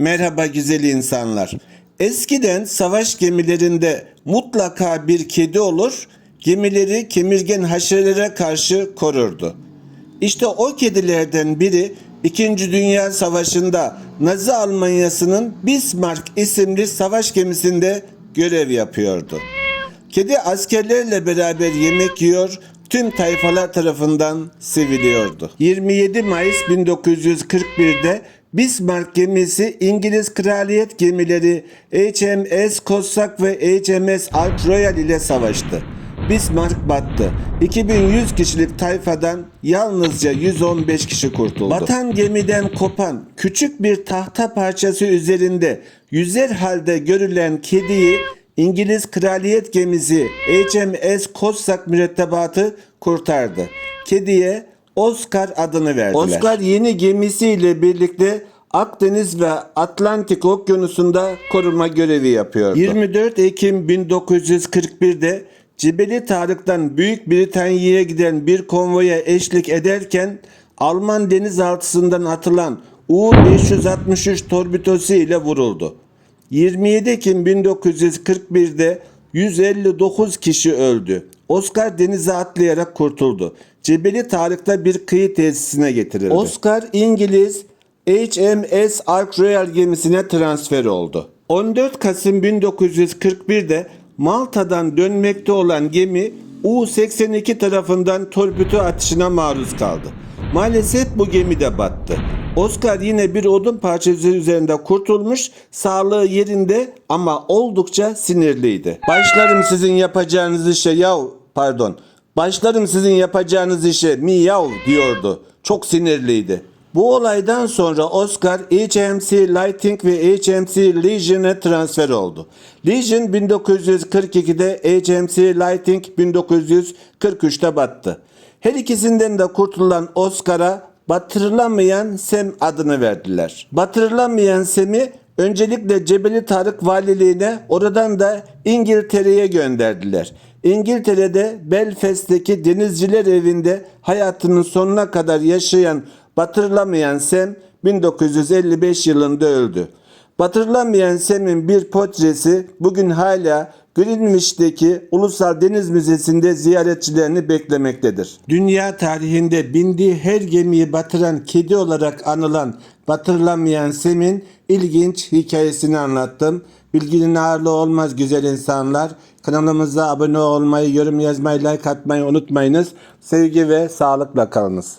Merhaba güzel insanlar. Eskiden savaş gemilerinde mutlaka bir kedi olur, gemileri kemirgen haşerelere karşı korurdu. İşte o kedilerden biri 2. Dünya Savaşı'nda Nazi Almanyası'nın Bismarck isimli savaş gemisinde görev yapıyordu. Kedi askerlerle beraber yemek yiyor, tüm tayfalar tarafından seviliyordu. 27 Mayıs 1941'de Bismarck gemisi İngiliz kraliyet gemileri HMS Cossack ve HMS Ark Royal ile savaştı. Bismarck battı. 2100 kişilik tayfadan yalnızca 115 kişi kurtuldu. Batan gemiden kopan küçük bir tahta parçası üzerinde yüzer halde görülen kediyi İngiliz kraliyet gemisi HMS Cossack mürettebatı kurtardı. Kediye Oscar adını verdiler. Oscar yeni gemisiyle birlikte Akdeniz ve Atlantik Okyanusu'nda koruma görevi yapıyordu. 24 Ekim 1941'de Cibeli Tarık'tan Büyük Britanya'ya giden bir konvoya eşlik ederken Alman denizaltısından atılan U-563 torpidosu ile vuruldu. 27 Ekim 1941'de 159 kişi öldü. Oscar denize atlayarak kurtuldu. Cebeli Tarık'ta bir kıyı tesisine getirildi. Oscar İngiliz HMS Ark Royal gemisine transfer oldu. 14 Kasım 1941'de Malta'dan dönmekte olan gemi U-82 tarafından torpido atışına maruz kaldı. Maalesef bu gemi de battı. Oscar yine bir odun parçası üzerinde kurtulmuş, sağlığı yerinde ama oldukça sinirliydi. Başlarım sizin yapacağınız işe yav, pardon. Başlarım sizin yapacağınız işe miyav diyordu. Çok sinirliydi. Bu olaydan sonra Oscar HMC Lighting ve HMC Legion'e transfer oldu. Legion 1942'de HMC Lighting 1943'te battı. Her ikisinden de kurtulan Oscar'a batırılamayan Sem adını verdiler. Batırılamayan Sem'i öncelikle Cebeli Tarık valiliğine oradan da İngiltere'ye gönderdiler. İngiltere'de Belfast'teki denizciler evinde hayatının sonuna kadar yaşayan batırılamayan Sem 1955 yılında öldü. Batırılamayan Sem'in bir portresi bugün hala Greenwich'teki Ulusal Deniz Müzesi'nde ziyaretçilerini beklemektedir. Dünya tarihinde bindiği her gemiyi batıran kedi olarak anılan batırılamayan Sem'in ilginç hikayesini anlattım. Bilginin ağırlığı olmaz güzel insanlar. Kanalımıza abone olmayı, yorum yazmayı, like atmayı unutmayınız. Sevgi ve sağlıkla kalınız.